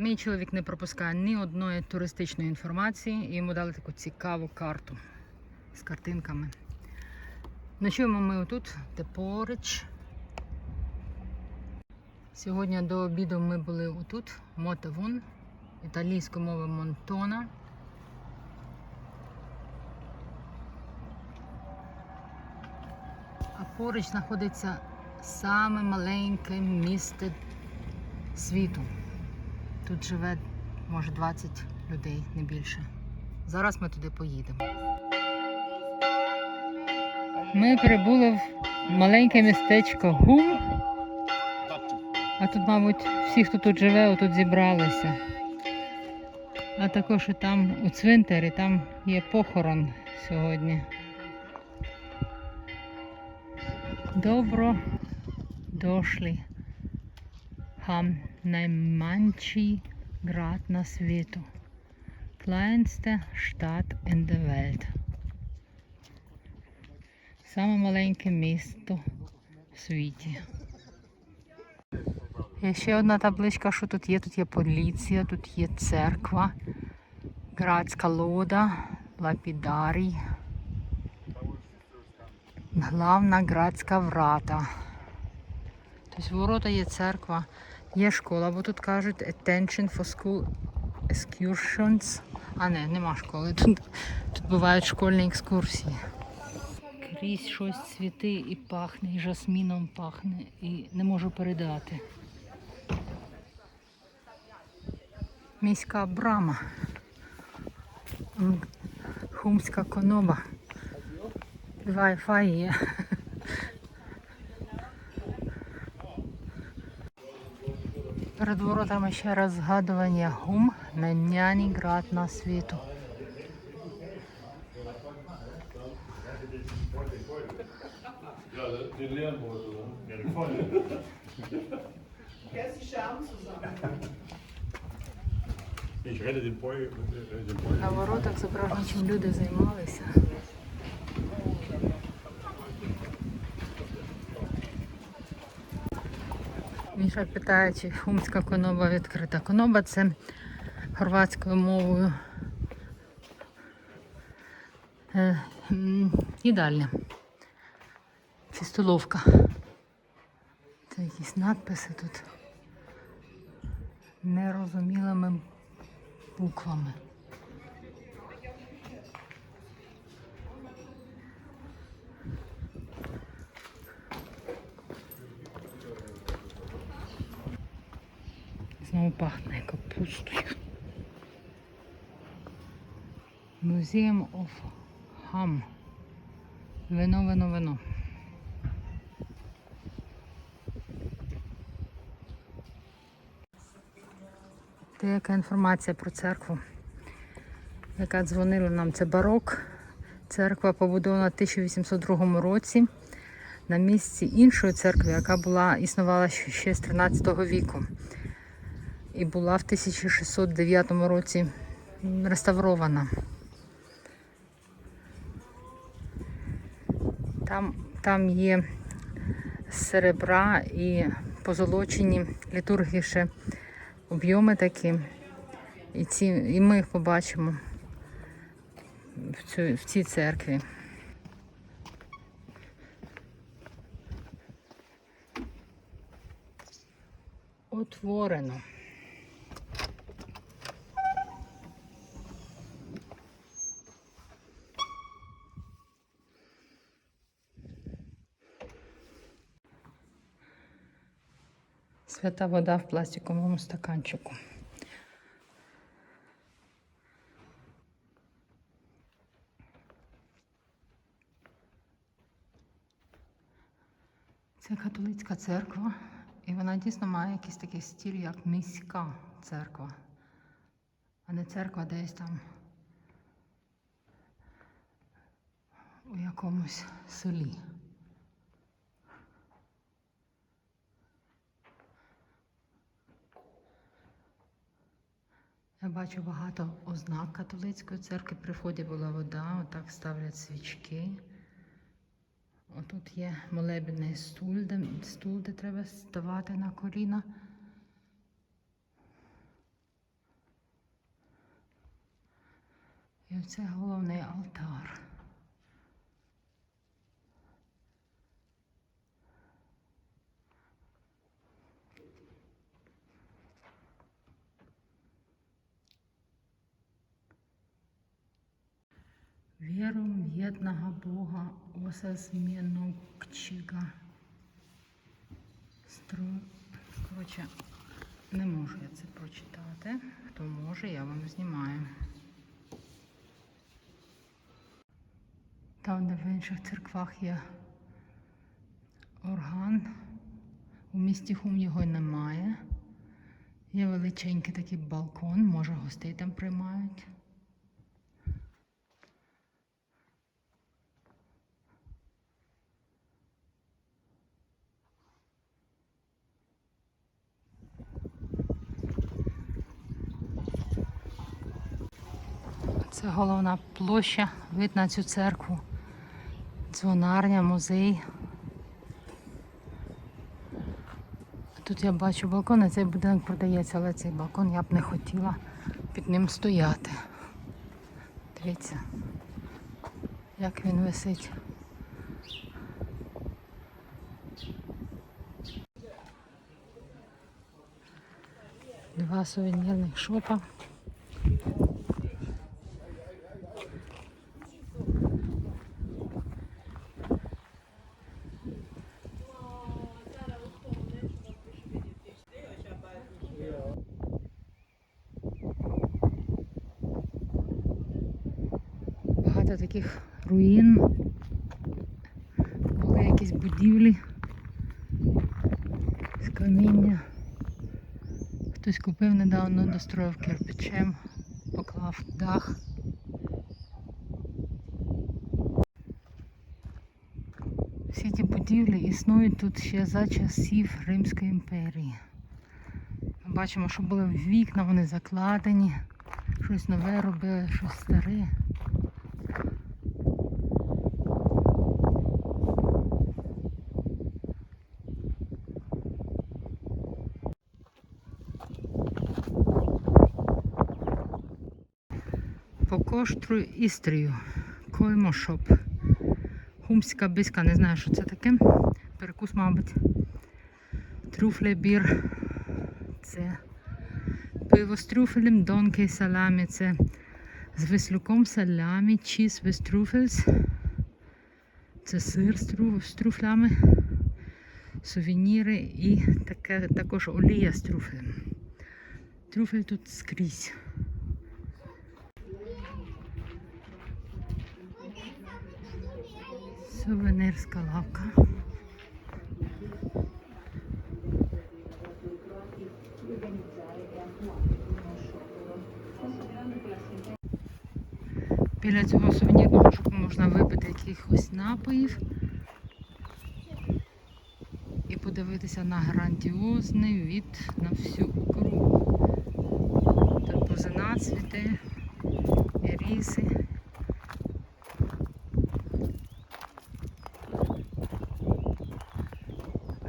Мій чоловік не пропускає ні одної туристичної інформації і йому дали таку цікаву карту з картинками. Ночуємо ми отут, де поруч. Сьогодні до обіду ми були отут, Мотевун, італійською мовою Монтона. А поруч знаходиться саме маленьке місто світу. Тут живе, може, 20 людей, не більше. Зараз ми туди поїдемо. Ми прибули в маленьке містечко Гум. А тут, мабуть, всі, хто тут живе, отут зібралися. А також і там у цвинтарі, там є похорон сьогодні. Добро дошли. Хам найменший град на світу. Kleinste Stadt in der Welt. Саме маленьке місто в світі. Є ще одна табличка, що тут є. Тут є поліція, тут є церква, градська лода, лапідарій. Главна градська врата. Тобто ворота є церква, є школа, бо тут кажуть attention for school excursions. А не, нема школи. Тут, тут бувають школьні екскурсії. Крізь щось цвіти і пахне, і жасміном пахне, і не можу передати. Міська брама. Хумська коноба. Wi-Fi є. Перед воротами ще раз згадування гум найняний град на світу. На воротах зображено, чим люди займалися. Міша питає, чи хумська коноба відкрита. Коноба це хорватською мовою е, їдальня. Чи столовка. Це якісь надписи тут нерозумілими буквами. Знову пахне капустою. Museum of Ham. Вино, вино, вино. Деяка інформація про церкву, яка дзвонила нам, це барок. Церква побудована в 1802 році на місці іншої церкви, яка була існувала ще з 13 віку. І була в 1609 році реставрована. Там, там є серебра і позолочені літургії ще об'єми такі. І, ці, і ми їх побачимо в, цю, в цій церкві. Отворено. Свята вода в пластиковому стаканчику. Це католицька церква, і вона дійсно має якийсь такий стиль, як міська церква, а не церква десь там у якомусь селі. Я бачу багато ознак католицької церкви. При вході була вода, отак ставлять свічки. Отут є молебний стуль, де, стул, де треба ставати на коліна. І оце головний алтар. Віру єдного Бога оса змінувчика. Стру... Коротше, не можу я це прочитати. Хто може, я вам знімаю. Там, де в інших церквах є орган. У місті Хум його немає. Є величенький такий балкон, може гостей там приймають. Це головна площа, вид на цю церкву. Дзвонарня, музей. Тут я бачу балкон, і цей будинок продається, але цей балкон я б не хотіла під ним стояти. Дивіться, як він висить. Два сувенірних шопа. Багато таких руїн. Були якісь будівлі з каміння. Хтось купив недавно, достроїв кирпичем, поклав дах. Всі ті будівлі існують тут ще за часів Римської імперії. Ми бачимо, що були вікна, вони закладені, щось нове робили, щось старе. Коштру Істрію. Коймошоп. Хумська биска, не знаю, що це таке. Перекус, мабуть. Трюфлебір. Це пиво з трюфелем, донки і саламі. Це з веслюком салямі, чіз with truffles. Це сир з трюфлями, сувеніри і таке, також олія з трюфелем. Трюфель тут скрізь. Сувенирська лавка. Біля цього сувенірного шопу можна випити якихось напоїв і подивитися на грандіозний від на всю округу. Тут бузина цвіте, ріси.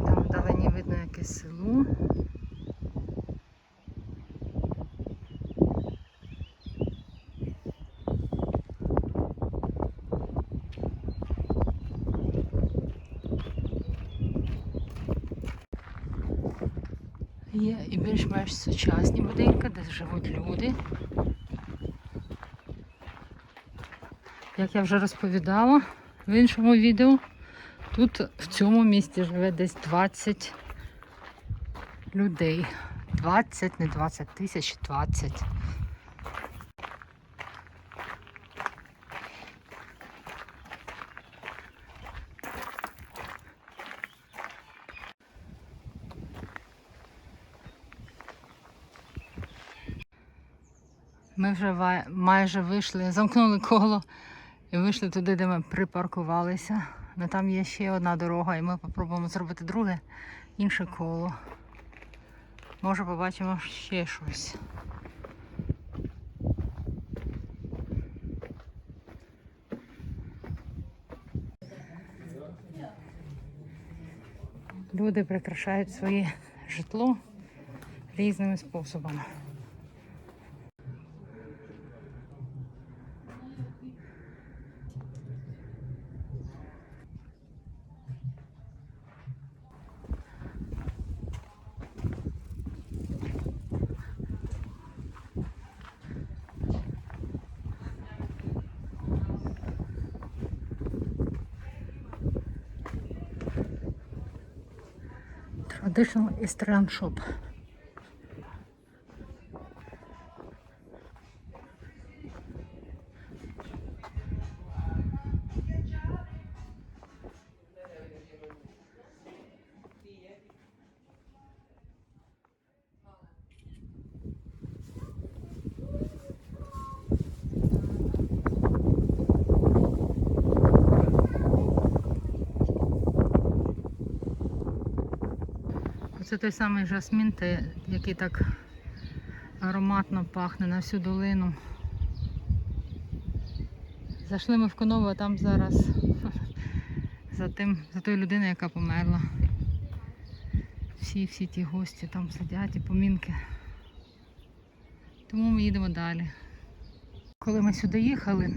Там вдалині видно якесь село. Є і більш-менш сучасні будинки, де живуть люди. Як я вже розповідала в іншому відео, тут в цьому місті живе десь 20 людей. 20, не 20 тисяч, 20. Ми вже майже вийшли, замкнули коло і вийшли туди, де ми припаркувалися. Ну там є ще одна дорога, і ми спробуємо зробити друге інше коло. Може побачимо ще щось. Люди прикрашають своє житло різними способами. Additional Eastern Shop. Оце той самий жасмін, який так ароматно пахне на всю долину. Зайшли ми в Конову, а там зараз за, тим, за тою людиною, яка померла. Всі, всі ті гості там сидять і помінки. Тому ми їдемо далі. Коли ми сюди їхали,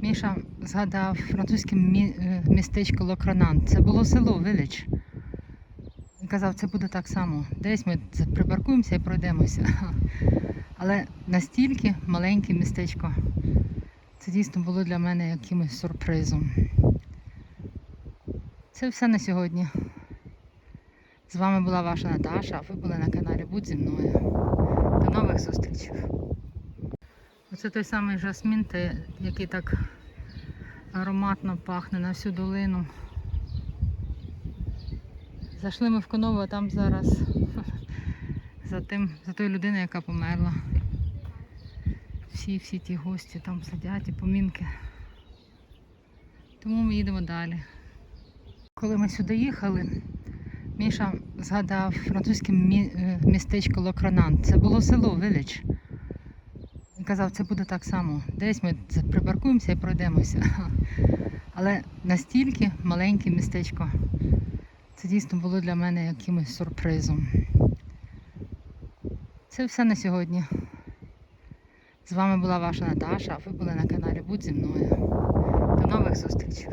Міша згадав французьке е, містечко Локранан. Це було село Виліч. Він казав, це буде так само. Десь ми припаркуємося і пройдемося. Але настільки маленьке містечко. Це дійсно було для мене якимось сюрпризом. Це все на сьогодні. З вами була ваша Наташа, а ви були на каналі Будь зі мною. До нових зустрічей. Оце той самий жасмін, який так ароматно пахне на всю долину. Зайшли ми в Конову, а там зараз за, тим, за тою людиною, яка померла. Всі, всі ті гості там сидять і помінки. Тому ми їдемо далі. Коли ми сюди їхали, Міша згадав французьке е, містечко Локранан. Це було село Виліч. Він казав, це буде так само. Десь ми припаркуємося і пройдемося. Але настільки маленьке містечко. Це дійсно було для мене якимось сюрпризом. Це все на сьогодні. З вами була ваша Наташа, а ви були на каналі Будь зі мною. До нових зустрічей.